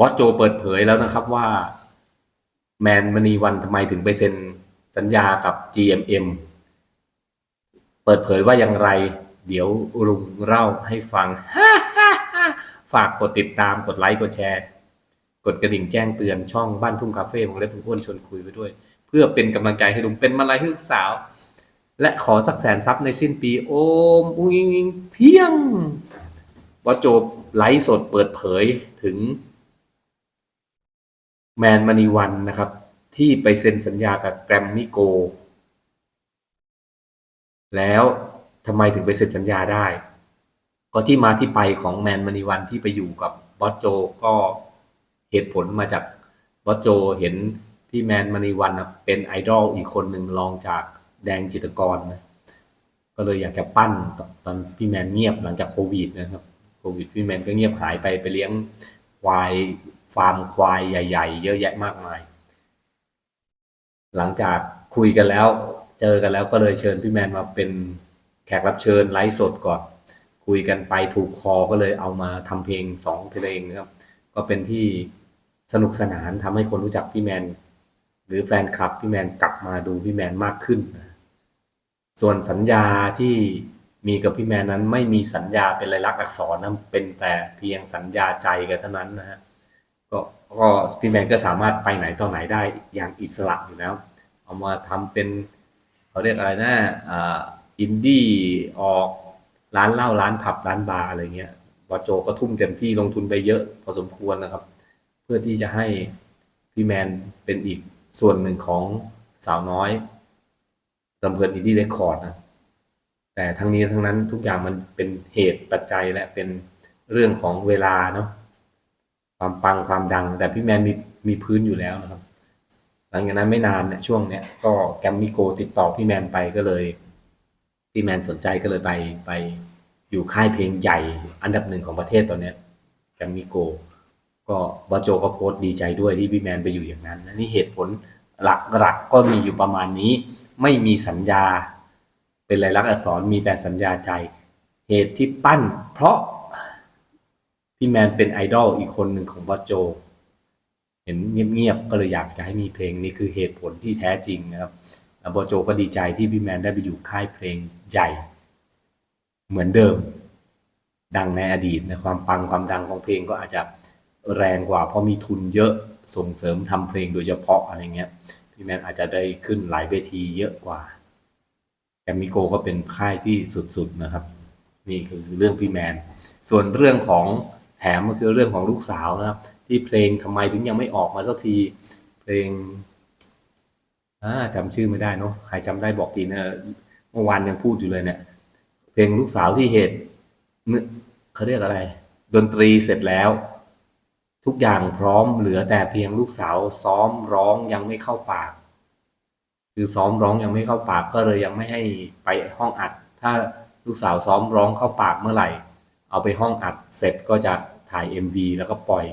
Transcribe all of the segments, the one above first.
บอสโจเปิดเผยแล้วนะครับว่า แมนมณีวันทำไมถึงไปเซ็นสัญญากับ GMM เปิดเผยว่าอย่างไร เดี๋ยวลุงเล่าให้ฟัง ฝากกดติดตามกดไลค์กดแชร์ กดกระดิ่งแจ้งเตือนช่องบ้านทุ่งคาเฟ่ของเล็บอ้วนชวนคุยไปด้วย เพื่อเป็นกำลังใจให้ลุงเป็นมาลัยให้ลูกสาว และขอสักแสนซับในสิ้นปี โอมอุ้งอิงเพียงบอสโจไลฟ์สดเปิดเผยถึง แมนมณีวันนะครับ ที่ไปเซ็นสัญญากับแกรมมี่โก แล้วทำไมถึงไปเซ็นสัญญาได้ ก็ที่มาที่ไปของแมนมณีวันที่ไปอยู่กับบอสโจก็เหตุผลมาจากบอสโจเห็นพี่แมนมณีวันนะเป็นไอดอลอีกคนหนึ่งรองจากแดงจิตรกรนะก็เลยอยากจะปั้นตอนพี่แมนเงียบหลังจากโควิดนะครับโควิดพี่แมนก็เงียบหายไปไปเลี้ยงควาย ฟาร์มควายใหญ่ ๆ เยอะแยะมากมาย หลังจากคุยกันแล้ว เจอกันแล้วก็เลยเชิญพี่แมนมาเป็นแขกรับเชิญไลฟ์สดก่อน คุยกันไปถูกคอก็เลยเอามาทำเพลงสองเพลงนะครับ ก็เป็นที่สนุกสนานทำให้คนรู้จักพี่แมน หรือแฟนคลับพี่แมนกลับมาดูพี่แมนมากขึ้นนะส่วนสัญญาที่มีกับพี่แมนนั้นไม่มีสัญญาเป็นลายลักษณ์อักษรนะเป็นแต่เพียงสัญญาใจกันเท่านั้นนะฮะ ก็ก็พี่แมนก็สามารถไปไหนต่อไหนได้อย่างอิสระอยู่แล้ว เอามาทำเป็นเขาเรียกอะไรนะอ่าอินดี้ออกร้านเหล้าร้านผับร้านบาร์อะไรเงี้ยวอโจก็ทุ่มเต็มที่ลงทุนไปเยอะพอสมควรนะครับ เพื่อที่จะให้พี่แมนเป็นอีกส่วนหนึ่งของสาวน้อยลำเพลินอินดี้เรคคอร์ดนะแต่ทั้งนี้ทั้งนั้นทุกอย่างมันเป็นเหตุปัจจัยและเป็นเรื่องของเวลาเนาะ ความปังความดัง แต่พี่แมนมีมีพื้นอยู่แล้วนะครับ หลังจากนั้นไม่นานเนี่ยช่วงเนี้ยก็แกมมี่โกติดต่อพี่แมนไปก็เลย พี่แมนสนใจก็เลยไปไปอยู่ค่ายเพลงใหญ่อันดับหนึ่งของประเทศตอนเนี้ยแกมมี่โก ก็บอโจก็โพสต์ดีใจด้วยที่พี่แมนไปอยู่อย่างนั้นน,นี่เหตุผลหลักๆก็มีอยู่ประมาณนี้ ไม่มีสัญญา เป็นลายลักษณ์อักษรมีแต่สัญญาใจ เหตุที่ปั้น เพราะ พี่แมนเป็นไอดอลอีกคนหนึ่งของบอสโจ เห็นเงียบๆก็เลยอยากจะให้มีเพลงนี้คือเหตุผลที่แท้จริงนะครับบอสโจก็ดีใจที่พี่แมนได้ไปอยู่ค่ายเพลงใหญ่ เหมือนเดิม ดังในอดีตนะความปังความดังของเพลงก็อาจจะแรงกว่า เพราะมีทุนเยอะส่งเสริมทำเพลงโดยเฉพาะอะไรเงี้ยพี่แมนอาจจะได้ขึ้นหลายเวทีเยอะกว่าแกรมมิโกก็เป็นค่ายที่สุดๆนะครับ นี่คือเรื่องพี่แมน ส่วนเรื่องของ แถมก็คือเรื่องของลูกสาวนะครับ ที่เพลงทำไมถึงยังไม่ออกมาสักที เพลงอ่าจำชื่อไม่ได้เนาะใครจำได้บอกทีนะเมื่อวานยังพูดอยู่เลยเนี่ยเพลงลูกสาวที่เหตุเขาเรียกอะไร ดนตรีเสร็จแล้ว ทุกอย่างพร้อมเหลือแต่เพียงลูกสาวซ้อมร้องยังไม่เข้าปาก คือซ้อมร้องยังไม่เข้าปากก็เลยยังไม่ให้ไปห้องอัด ถ้าลูกสาวซ้อมร้องเข้าปากเมื่อไหร่ เอาไปห้องอัดเสร็จก็จะ ถ่าย MV แล้วก็ปล่อย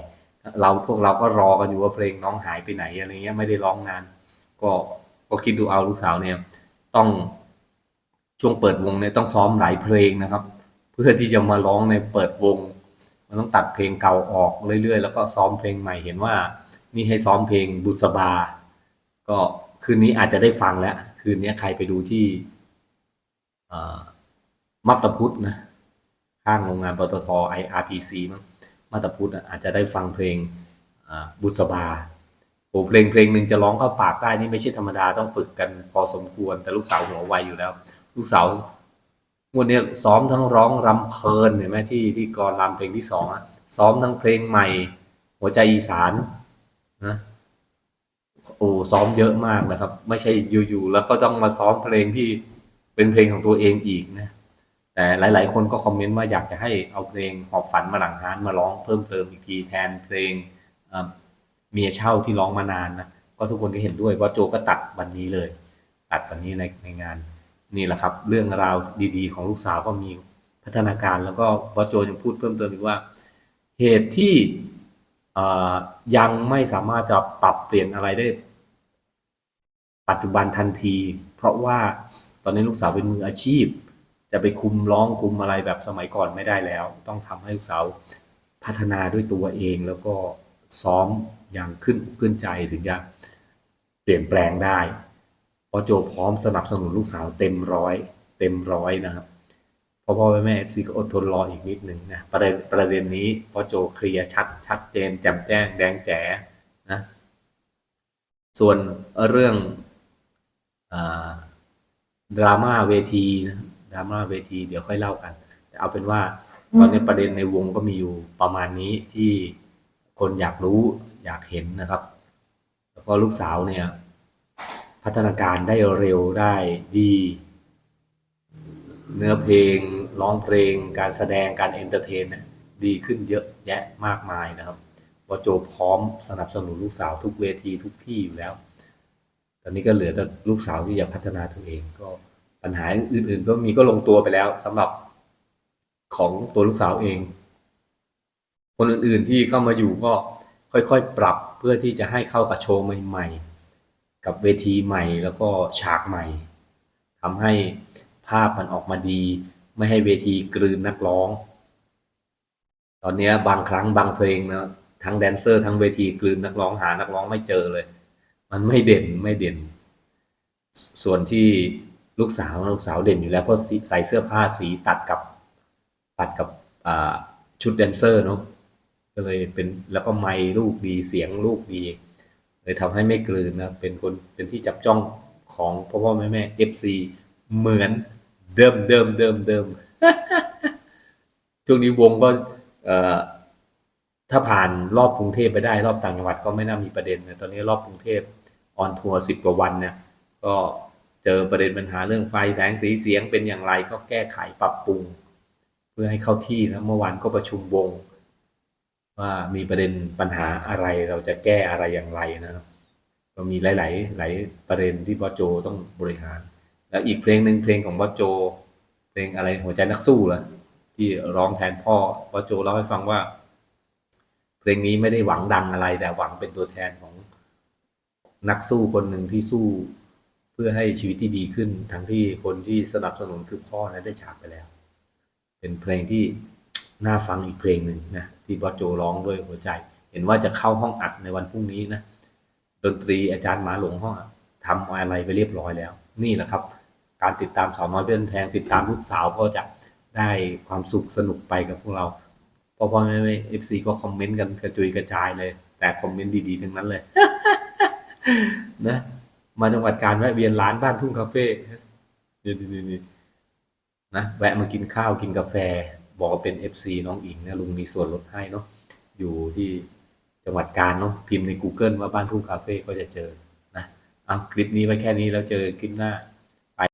เราพวกเราก็รอกันอยู่ว่าเพลงน้องหายไปไหนอะไรเงี้ยไม่ได้ร้องนาน ก็ก็คิดดูเอาลูกสาวเนี่ยต้องช่วงเปิดวงเนี่ยต้องซ้อมหลายเพลงนะครับ เพื่อที่จะมาร้องในเปิดวง มันต้องตัดเพลงเก่าออกเรื่อยๆ แล้วก็ซ้อมเพลงใหม่เห็นว่า นี่ให้ซ้อมเพลงบุษบา ก็คืนนี้อาจจะได้ฟังแล้ว คืนนี้ใครไปดูที่มัตตพุทธนะ ข้างโรงงานปตท IRPC มั้ง มัตพุทธอาจจะได้ฟังเพลงบุษบาโอ้เพลงเพลงหนึ่งจะร้องเข้าปากได้นี่ไม่ใช่ธรรมดาต้องฝึกกันพอสมควร แต่ลูกสาวหัวไวอยู่แล้ว ลูกสาววันนี้ซ้อมทั้งร้องรำเพลินเห็นไหมที่ที่กรรำเพลงที่สองอะซ้อมทั้งเพลงใหม่ หัวใจอีสานนะโอ้ซ้อมเยอะมากนะครับ ไม่ใช่อยู่ๆแล้วก็ต้องมาซ้อมเพลงที่เป็นเพลงของตัวเองอีกนะ แต่หลาย ๆ คนก็คอมเมนต์ว่าอยากจะให้เอาเพลงหอบฝันมาหลังฮานมาร้องเพิ่มเติมอีกทีแทนเพลงเมียเช่าที่ร้องมานานนะก็ทุกคนก็เห็นด้วยว่าโจก็ตัดวันนี้เลย ตัดวันนี้ในในงาน นี่แหละครับ เรื่องราวดี ๆ ของลูกสาวก็มีพัฒนาการแล้วก็บอสโจยังพูดเพิ่มเติมอีกว่า เหตุที่ยังไม่สามารถจะปรับเปลี่ยนอะไรได้ ปัจจุบันทันที เพราะว่าตอนนี้ลูกสาวเป็นมืออาชีพ จะไปคุมร้องคุมอะไรแบบสมัยก่อนไม่ได้แล้ว ต้องทำให้ลูกสาวพัฒนาด้วยตัวเองแล้วก็ซ้อมอย่างขึ้นขึ้นใจถึงจะเปลี่ยนแปลงได้พราะโจพร้อมสนับสนุนลูกสาวเต็มร้อย เต็มร้อยนะครับพ่อพ่อแม่แม่เอฟซีก็อดทนรออีกนิดหนึ่งนะประเด็นประเด็นนี้พอโจเคลียร์ชัด ชัดเจนแจ่มแจ้งแดงแจ๋นะส่วนเรื่องอดราม่าเวทีนะ ดราม่าเวทีเดี๋ยวค่อยเล่ากัน แต่เอาเป็นว่าตอนนี้ประเด็นในวงก็มีอยู่ประมาณนี้ที่คนอยากรู้อยากเห็นนะครับ แล้วก็ลูกสาวเนี่ย พัฒนาการได้เร็วได้ดี เนื้อเพลงร้องเพลง การแสดงการเอนเตอร์เทนเนี่ยดีขึ้นเยอะแยะมากมายนะครับวโจพร้อมสนับสนุนลูกสาวทุกเวทีทุกที่อยู่แล้ว ตอนนี้ก็เหลือแต่ลูกสาวที่จะพัฒนาตัวเองก็ ปัญหาอื่นๆ ก็มีก็ลงตัวไปแล้วสำหรับของตัวลูกสาวเอง คนอื่นๆที่เข้ามาอยู่ก็ค่อยๆ ปรับเพื่อที่จะให้เข้ากับโชว์ใหม่ ๆ กับเวทีใหม่แล้วก็ฉากใหม่ทำให้ภาพมันออกมาดี ไม่ให้เวทีกลืนนักร้อง ตอนนี้บางครั้งบางเพลงนะทั้งแดนเซอร์ทั้งเวทีกลืนนักร้องหานักร้องไม่เจอเลย มันไม่เด่นไม่เด่น ส่วนที่ ลูกสาวลูกสาวเด่นอยู่แล้วเพราะใส่เสื้อผ้าสีตัดกับตัดกับชุดแดนเซอร์เนาะก็เลยเป็นแล้วก็ไมค์ลูกดีเสียงลูกดี เลยทำให้ไม่กลืนนะเป็นคนเป็นที่จับจ้องของพ่อพ่อแม่แม่เอฟซีเหมือนเดิมเดิมเดิมเดิมช่วงนี้วงก็ถ้าผ่านรอบกรุงเทพไปได้รอบต่างจังหวัดก็ไม่น่ามีประเด็นนะตอนนี้รอบกรุงเทพออนทัวร์สิบกว่าวันเนี่ยก็ เจอประเด็นปัญหาเรื่องไฟแสงสีเสียงเป็นอย่างไรก็แก้ไขปรับปรุง เพื่อให้เข้าที่นะเมื่อวานก็ประชุมวง ว่ามีประเด็นปัญหาอะไรเราจะแก้อะไรอย่างไรนะครับก็มีหลาย ๆ หลายประเด็นที่บอโจต้องบริหาร แล้วอีกเพลงหนึ่งเพลงของบอโจ เพลงอะไรหัวใจนักสู้ล่ะที่ร้องแทนพ่อบอโจเล่าให้ฟังว่า เพลงนี้ไม่ได้หวังดังอะไร แต่หวังเป็นตัวแทนของนักสู้คนหนึ่งที่สู้ พื่อให้ชีวิตที่ดีขึ้น ทั้งที่คนที่สนับสนุนคือพ่อนั้นได้จากไปแล้ว เป็นเพลงที่น่าฟังอีกเพลงหนึ่งนะที่บอสโจร้องด้วยหัวใจ เห็นว่าจะเข้าห้องอัดในวันพรุ่งนี้นะดนตรีอาจารย์หมาหลงห้องทำอะไรไปเรียบร้อยแล้ว นี่แหละครับ การติดตามสาวน้อยเป็นแพงติดตามลูกสาวก็จะได้ความสุขสนุกไปกับพวกเราพ่อพ่อแม่แม่เอฟซีก็คอมเมนต์กันกระจุยกระจายเลย แต่คอมเมนต์ดีๆทั้งนั้นเลย นะ มาจังหวัดการแวะเวียนร้านบ้านทุ่งคาเฟ่นี่นี่นี่นะแวะมากินข้าวกินกาแฟ บอกเป็น FC น้องอิงนะลุงมีส่วนลดให้เนาะอยู่ที่จังหวัดการเนาะพิมพ์ใน Google ว่าบ้านทุ่งคาเฟ่ก็จะเจอนะเอาคลิปนี้ไว้แค่นี้แล้วเจอคลิปหน้า